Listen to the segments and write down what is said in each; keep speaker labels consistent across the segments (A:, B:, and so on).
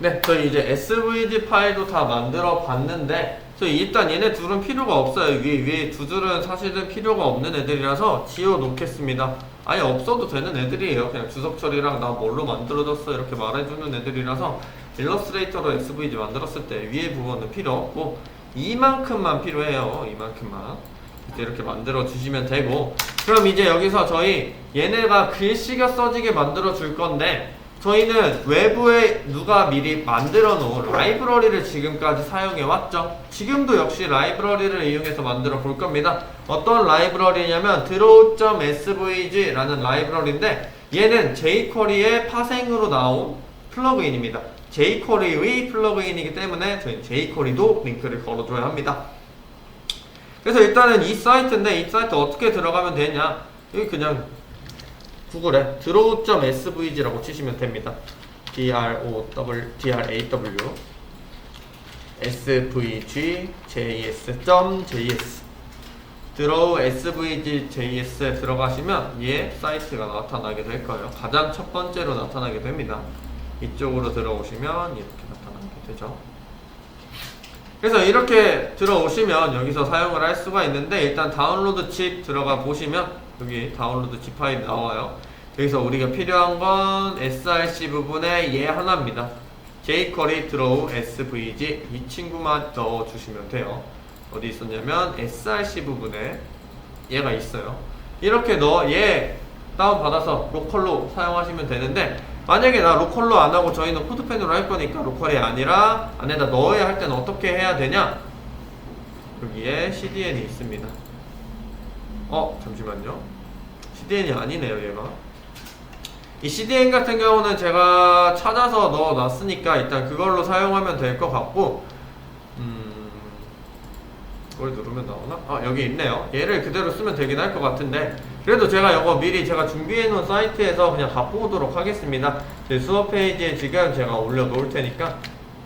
A: 네, 저희 이제 SVG 파일도 다 만들어 봤는데 저희 일단 얘네 둘은 필요가 없어요. 위에 위에 두 줄은 사실은 필요가 없는 애들이라서 지워 놓겠습니다. 아예 없어도 되는 애들이에요. 그냥 주석 처리랑 나 뭘로 만들어졌어 이렇게 말해주는 애들이라서 일러스트레이터로 SVG 만들었을 때 위에 부분은 필요 없고 이만큼만 필요해요. 이만큼만. 이렇게 만들어 주시면 되고 그럼 이제 여기서 저희 얘네가 글씨가 써지게 만들어 줄 건데 저희는 외부에 누가 미리 만들어 놓은 라이브러리를 지금까지 사용해 왔죠. 지금도 역시 라이브러리를 이용해서 만들어 볼 겁니다. 어떤 라이브러리냐면 draw.svg라는 라이브러리인데 얘는 jQuery의 파생으로 나온 플러그인입니다. jQuery의 플러그인이기 때문에 저희 jQuery도 링크를 걸어줘야 합니다. 그래서 일단은 이 사이트인데 이 사이트 어떻게 들어가면 되냐? 여기 그냥 구글에 draw.svg라고 치시면 됩니다. d r o w d r a w svg js.js draw svg js에 들어가시면 얘 사이트가 나타나게 될 거예요. 가장 첫 번째로 나타나게 됩니다. 이쪽으로 들어오시면 이렇게 나타나게 되죠. 그래서 이렇게 들어오시면 여기서 사용을 할 수가 있는데 일단 다운로드 칩 들어가 보시면 여기 다운로드 칩 파일 나와요. 여기서 우리가 필요한 건 src 부분에 얘 하나입니다. jQuery draw svg 이 친구만 넣어 주시면 돼요. 어디 있었냐면 src 부분에 얘가 있어요. 이렇게 넣어 얘 다운 받아서 로컬로 사용하시면 되는데 만약에 나 로컬로 안 하고 저희는 코드펜으로 할 거니까 로컬이 아니라 안에다 넣어야 할 때는 어떻게 해야 되냐? 여기에 CDN이 있습니다. 어 잠시만요. CDN이 아니네요 얘가. 이 CDN 같은 경우는 제가 찾아서 넣어놨으니까 일단 그걸로 사용하면 될 것 같고 음... 그걸 누르면 나오나? 아 여기 있네요. 얘를 그대로 쓰면 되긴 할 것 같은데 그래도 제가 이거 미리 제가 준비해 놓은 사이트에서 그냥 갖보도록 하겠습니다. 제 수업 페이지에 지금 제가 올려 놓을 테니까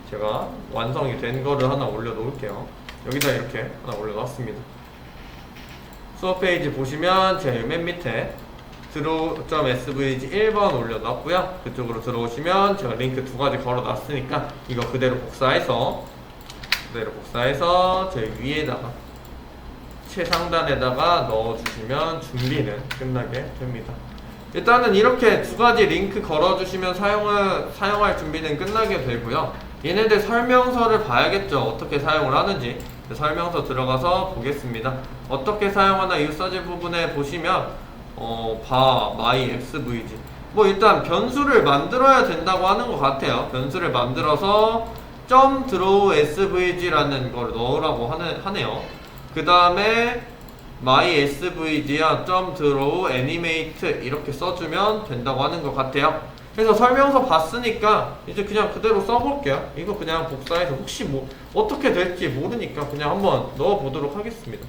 A: 제가 완성이 된 거를 하나 올려 놓을게요. 여기다 이렇게 하나 올려 놨습니다. 수업 페이지 보시면 제가 맨 밑에 드로우.svg 1번 올려놨고요 그쪽으로 들어오시면 제가 링크 두 가지 걸어놨으니까 이거 그대로 복사해서 그대로 복사해서 제 위에다가 최상단에다가 넣어주시면 준비는 끝나게 됩니다. 일단은 이렇게 두 가지 링크 걸어주시면 사용을, 사용할 준비는 끝나게 되고요. 얘네들 설명서를 봐야겠죠. 어떻게 사용을 하는지. 설명서 들어가서 보겠습니다. 어떻게 사용하나 유서지 부분에 보시면 어, 바, my, svg 뭐 일단 변수를 만들어야 된다고 하는 것 같아요. 변수를 만들어서 점 draw svg라는 걸 넣으라고 하는, 하네요. 그 다음에 my svg야 점 draw animate 이렇게 써주면 된다고 하는 것 같아요. 그래서 설명서 봤으니까 이제 그냥 그대로 써볼게요. 이거 그냥 복사해서 혹시 뭐 어떻게 될지 모르니까 그냥 한번 넣어보도록 하겠습니다.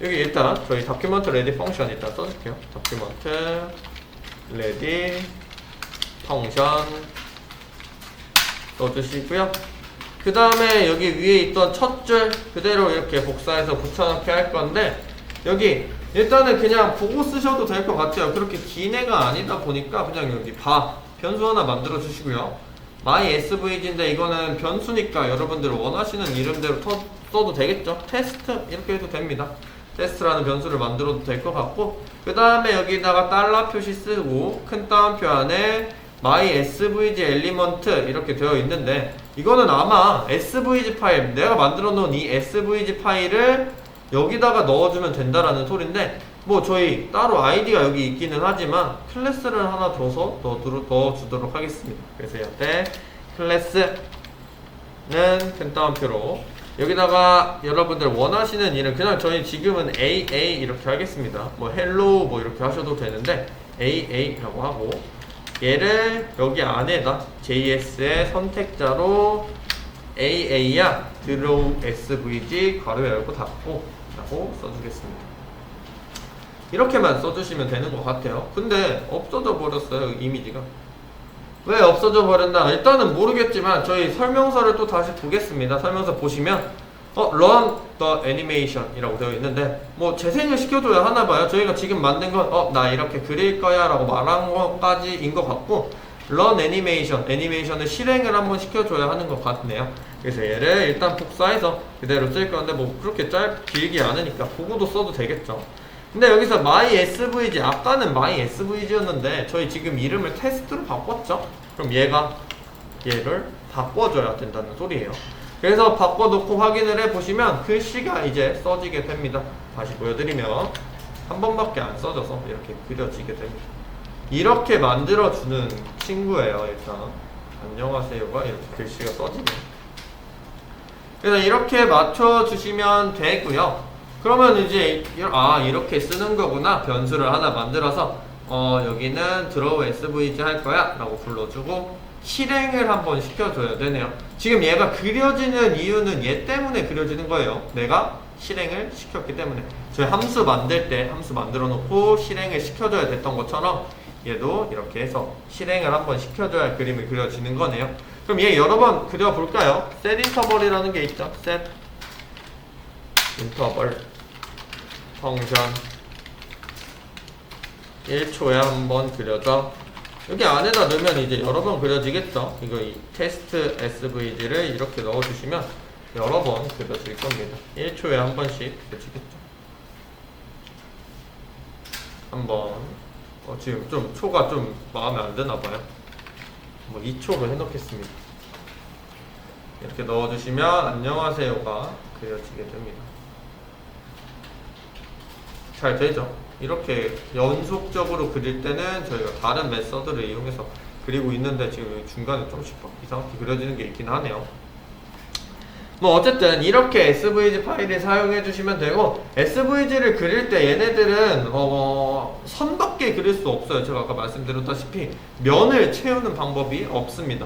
A: 여기 일단 저희 다큐먼트 레디 펑션 일단 써줄게요. 다큐먼트 레디 펑션 써주시고요. 그 다음에 여기 위에 있던 첫 줄 그대로 이렇게 복사해서 붙여넣기 할 건데 여기 일단은 그냥 보고 쓰셔도 될 것 같아요. 그렇게 긴 애가 아니다 보니까 그냥 여기 바 변수 하나 만들어 주시고요. my svg인데 이거는 변수니까 여러분들 원하시는 이름대로 터, 써도 되겠죠? 테스트 이렇게 해도 됩니다. 테스트라는 변수를 만들어도 될 것 같고 그 다음에 여기다가 달러 표시 쓰고 큰 따옴표 안에 my svg 엘리먼트 이렇게 되어 있는데 이거는 아마 svg 파일 내가 만들어 놓은 이 svg 파일을 여기다가 넣어주면 된다라는 소린데 뭐 저희 따로 아이디가 여기 있기는 하지만 클래스를 하나 줘서 넣어, 넣어주도록 하겠습니다. 그래서 이때 클래스는 큰 따옴표로 여기다가 여러분들 원하시는 이름 그냥 저희 지금은 AA 이렇게 하겠습니다. 뭐 헬로 뭐 이렇게 하셔도 되는데 AA라고 하고 얘를 여기 안에다 JS의 선택자로 AA야 draw svg 가로 열고 닫고 라고 써주겠습니다. 이렇게만 써주시면 되는 것 같아요. 근데 없어져 버렸어요 이미지가 왜 없어져 버렸나 일단은 모르겠지만 저희 설명서를 또 다시 보겠습니다 설명서 보시면 어, run the animation 이라고 되어 있는데 뭐 재생을 시켜줘야 하나 봐요 저희가 지금 만든 건 어, 나 이렇게 그릴 거야 라고 말한 것까지인 것 같고 run 애니메이션, 애니메이션을 실행을 한번 시켜줘야 하는 것 같네요. 그래서 얘를 일단 복사해서 그대로 쓸 건데 뭐 그렇게 짧 길게 않으니까 보고도 써도 되겠죠. 근데 여기서 my svg 아까는 my svg였는데 저희 지금 이름을 테스트로 바꿨죠. 그럼 얘가 얘를 바꿔줘야 된다는 소리예요. 그래서 바꿔놓고 확인을 해보시면 글씨가 이제 써지게 됩니다. 다시 보여드리면 한 번밖에 안 써져서 이렇게 그려지게 됩니다. 이렇게 만들어주는 친구예요, 일단. 안녕하세요가 이렇게 글씨가 써지네. 그래서 이렇게 맞춰주시면 되고요. 그러면 이제 이- 아 이렇게 쓰는 거구나. 변수를 하나 만들어서 어 여기는 draw svg 할 거야. 라고 불러주고 실행을 한번 시켜줘야 되네요. 지금 얘가 그려지는 이유는 얘 때문에 그려지는 거예요. 내가 실행을 시켰기 때문에. 저희 함수 만들 때 함수 만들어 놓고 실행을 시켜줘야 됐던 것처럼 얘도 이렇게 해서 실행을 한번 시켜줘야 할 그림이 그려지는 거네요. 그럼 얘 여러 번 그려볼까요? set interval이라는 게 있죠? Set 인 펑션 1초에 한 번 그려져. 여기 안에다 넣으면 이제 여러 번 그려지겠죠? 이거 이 테스트 SVG를 이렇게 넣어주시면 여러 번 그려질 겁니다. 1초에 한 번씩 그려지겠죠? 한번. 어, 지금 좀 초가 좀 마음에 안 드나 봐요. 뭐 2초로 해놓겠습니다. 이렇게 넣어주시면 안녕하세요가 그려지게 됩니다 잘 되죠. 이렇게 연속적으로 그릴 때는 저희가 다른 메서드를 이용해서 그리고 있는데 지금 중간에 조금씩 막 이상하게 그려지는 게 있긴 하네요. 뭐 어쨌든 이렇게 SVG 파일을 사용해 주시면 되고 SVG를 그릴 때 얘네들은 어 선밖에 그릴 수 없어요. 제가 아까 말씀드렸다시피 면을 채우는 방법이 없습니다.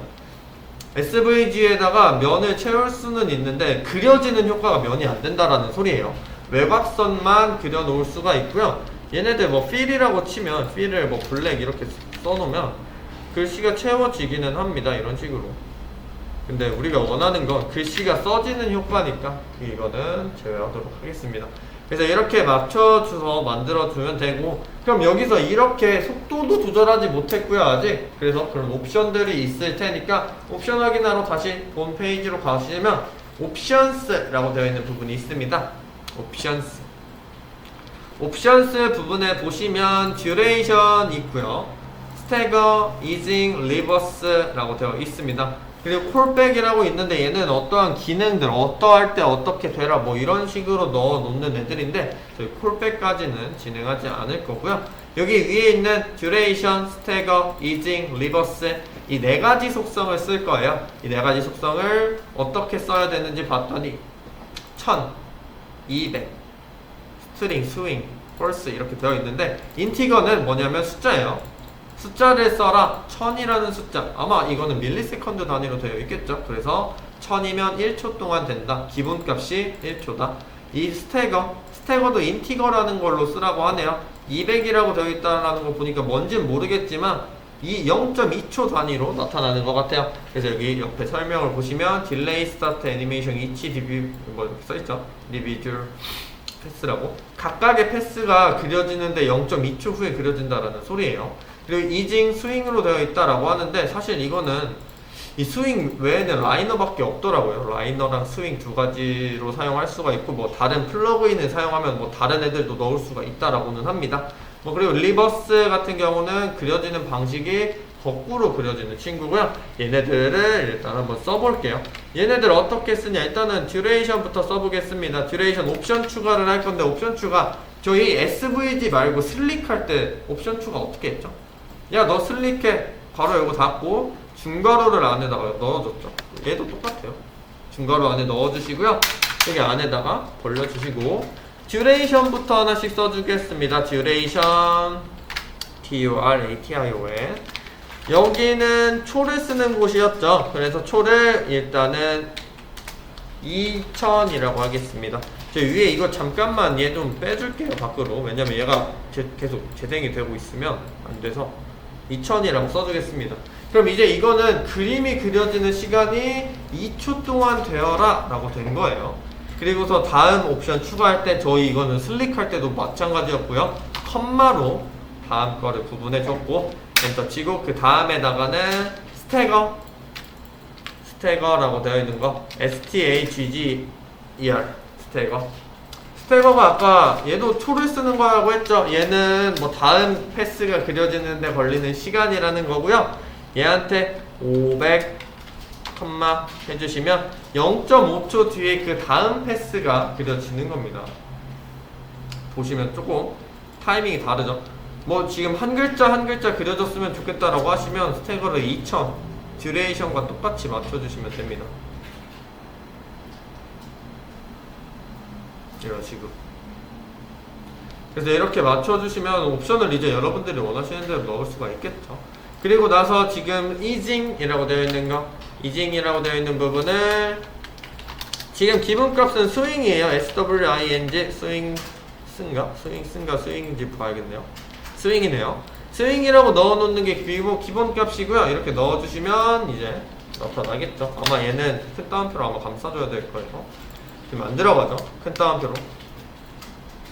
A: SVG에다가 면을 채울 수는 있는데 그려지는 효과가 면이 안 된다라는 소리예요. 외곽선만 그려 놓을 수가 있고요. 얘네들 뭐 필이라고 치면 필을 뭐 블랙 이렇게 써놓으면 글씨가 채워지기는 합니다. 이런 식으로. 근데 우리가 원하는 건 글씨가 써지는 효과니까 이거는 제외하도록 하겠습니다. 그래서 이렇게 맞춰줘서 만들어주면 되고 그럼 여기서 이렇게 속도도 조절하지 못했고요 아직 그래서 그런 옵션들이 있을 테니까 옵션 확인하러 다시 본 페이지로 가시면 옵션스라고 되어 있는 부분이 있습니다 옵션스 옵션스 부분에 보시면 듀레이션 있고요 스태거, 이징, 리버스라고 되어 있습니다. 그리고 콜백이라고 있는데 얘는 어떠한 기능들 어떠할 때 어떻게 되라 뭐 이런 식으로 넣어 놓는 애들인데 저희 콜백까지는 진행하지 않을 거고요. 여기 위에 있는 듀레이션, 스태거, 이징, 리버스 이 네 가지 속성을 쓸 거예요. 이 네 가지 속성을 어떻게 써야 되는지 봤더니 1000, 200, 스트링, 스윙, 폴스 이렇게 되어 있는데 인티거는 뭐냐면 숫자예요. 숫자를 써라. 1000이라는 숫자. 아마 이거는 밀리세컨드 단위로 되어 있겠죠. 그래서 1000이면 1초 동안 된다. 기본값이 1초다. 이 스태거 스태거도 인티거라는 걸로 쓰라고 하네요. 200이라고 되어 있다라는 거 보니까 뭔진 모르겠지만 이 0.2초 단위로 나타나는 것 같아요 그래서 여기 옆에 설명을 보시면 딜레이 스타트 애니메이션 이치 디비 뭐 이렇게 써있죠 리비줄 패스라고 각각의 패스가 그려지는데 0.2초 후에 그려진다라는 소리예요. 그리고 이징 스윙으로 되어 있다라고 하는데 사실 이거는 이 스윙 외에는 라이너밖에 없더라고요. 라이너랑 스윙 두 가지로 사용할 수가 있고 뭐 다른 플러그인을 사용하면 뭐 다른 애들도 넣을 수가 있다라고는 합니다. 뭐 그리고 리버스 같은 경우는 그려지는 방식이 거꾸로 그려지는 친구고요. 얘네들을 일단 한번 써볼게요. 얘네들 어떻게 쓰냐? 일단은 듀레이션부터 써보겠습니다. 듀레이션 옵션 추가를 할 건데 옵션 추가 저희 SVG 말고 슬릭 할 때 옵션 추가 어떻게 했죠? 야 너 슬릭해 괄호 요거 닫고 중괄호를 안에다가 넣어줬죠. 얘도 똑같아요. 중괄호 안에 넣어주시고요. 여기 안에다가 벌려주시고 듀레이션부터 하나씩 써주겠습니다. 듀레이션 D-U-R-A-T-I-O-N 여기는 초를 쓰는 곳이었죠. 그래서 초를 일단은 2000이라고 하겠습니다. 저 위에 이거 잠깐만 얘 좀 빼줄게요 밖으로. 왜냐면 얘가 제- 계속 재생이 되고 있으면 안 돼서 2000이라고 써주겠습니다. 그럼 이제 이거는 그림이 그려지는 시간이 2초 동안 되어라 라고 된 거예요. 그리고서 다음 옵션 추가할 때 저희 이거는 슬릭할 때도 마찬가지였고요. 컴마로 다음 거를 구분해 줬고 엔터 치고 그 다음에다가는 스태거. 스태거라고 되어 있는 거. S-T-A-G-G-E-R 스태거. 스태거가 아까 얘도 초를 쓰는 거라고 했죠. 얘는 뭐 다음 패스가 그려지는데 걸리는 시간이라는 거고요. 얘한테 500 컴마 해주시면 0.5초 뒤에 그 다음 패스가 그려지는 겁니다. 보시면 조금 타이밍이 다르죠? 뭐 지금 한 글자 한 글자 그려졌으면 좋겠다라고 하시면 스태거를 2000 듀레이션과 똑같이 맞춰주시면 됩니다. 이런 식으로. 그래서 이렇게 맞춰주시면 옵션을 이제 여러분들이 원하시는 대로 넣을 수가 있겠죠? 그리고 나서 지금 이징이라고 되어 있는 거 이징이라고 되어 있는 부분을 지금 기본값은 스윙이에요. SWING 스윙 쓴가? 스윙 쓴가? 스윙인지 봐야겠네요. 스윙이네요. 스윙이라고 넣어놓는 게 기본, 기본값이고요. 이렇게 넣어주시면 이제 나타나겠죠. 아마 얘는 큰 따옴표로 아마 감싸줘야 될 거예요. 지금 안 들어가죠? 큰 따옴표로.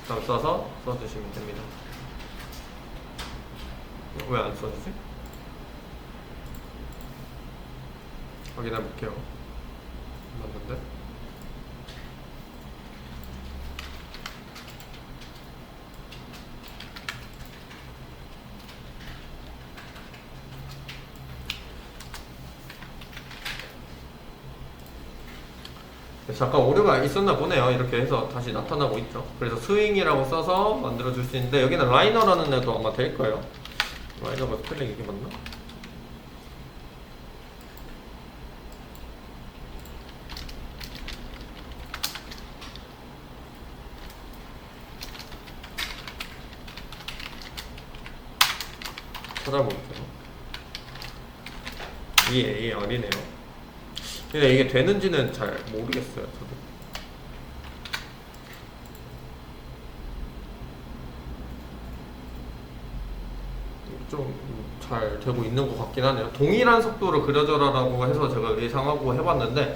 A: 감싸서 써주시면 됩니다. 왜 안 써주지? 확인해 볼게요 맞는데? 잠깐 오류가 있었나 보네요. 이렇게 해서 다시 나타나고 있죠. 그래서 스윙이라고 써서 만들어 줄 수 있는데 여기는 라이너라는 애도 아마 될 거예요. 라이너가 스펠링 이게 맞나? 찾아볼게요. 이게 아니네요. 근데 이게 되는지는 잘 모르겠어요, 저도. 좀 잘 되고 있는 것 같긴 하네요. 동일한 속도로 그려져라라고 해서 제가 예상하고 해봤는데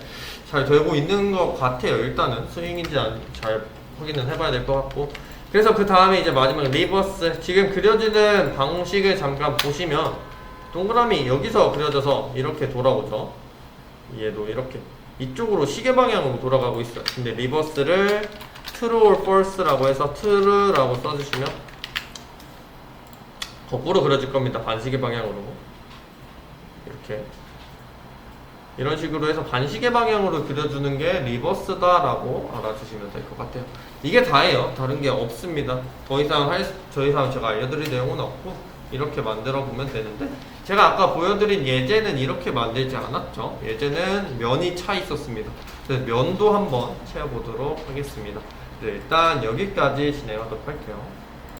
A: 잘 되고 있는 것 같아요. 일단은 스윙인지 안- 잘 확인은 해봐야 될 것 같고. 그래서 그 다음에 이제 마지막 리버스. 지금 그려지는 방식을 잠깐 보시면 동그라미 여기서 그려져서 이렇게 돌아오죠. 얘도 이렇게 이쪽으로 시계 방향으로 돌아가고 있어요. 근데 리버스를 true or false라고 해서 true라고 써주시면 거꾸로 그려질 겁니다. 반시계 방향으로 이렇게 이런 식으로 해서 반시계 방향으로 그려주는 게 리버스다라고 알아주시면 될 것 같아요. 이게 다예요. 다른 게 없습니다. 더 이상 할, 더 이상 제가 알려드릴 내용은 없고 이렇게 만들어 보면 되는데 제가 아까 보여드린 예제는 이렇게 만들지 않았죠. 예제는 면이 차 있었습니다. 그래서 면도 한번 채워보도록 하겠습니다. 네, 일단 여기까지 진행하도록 할게요.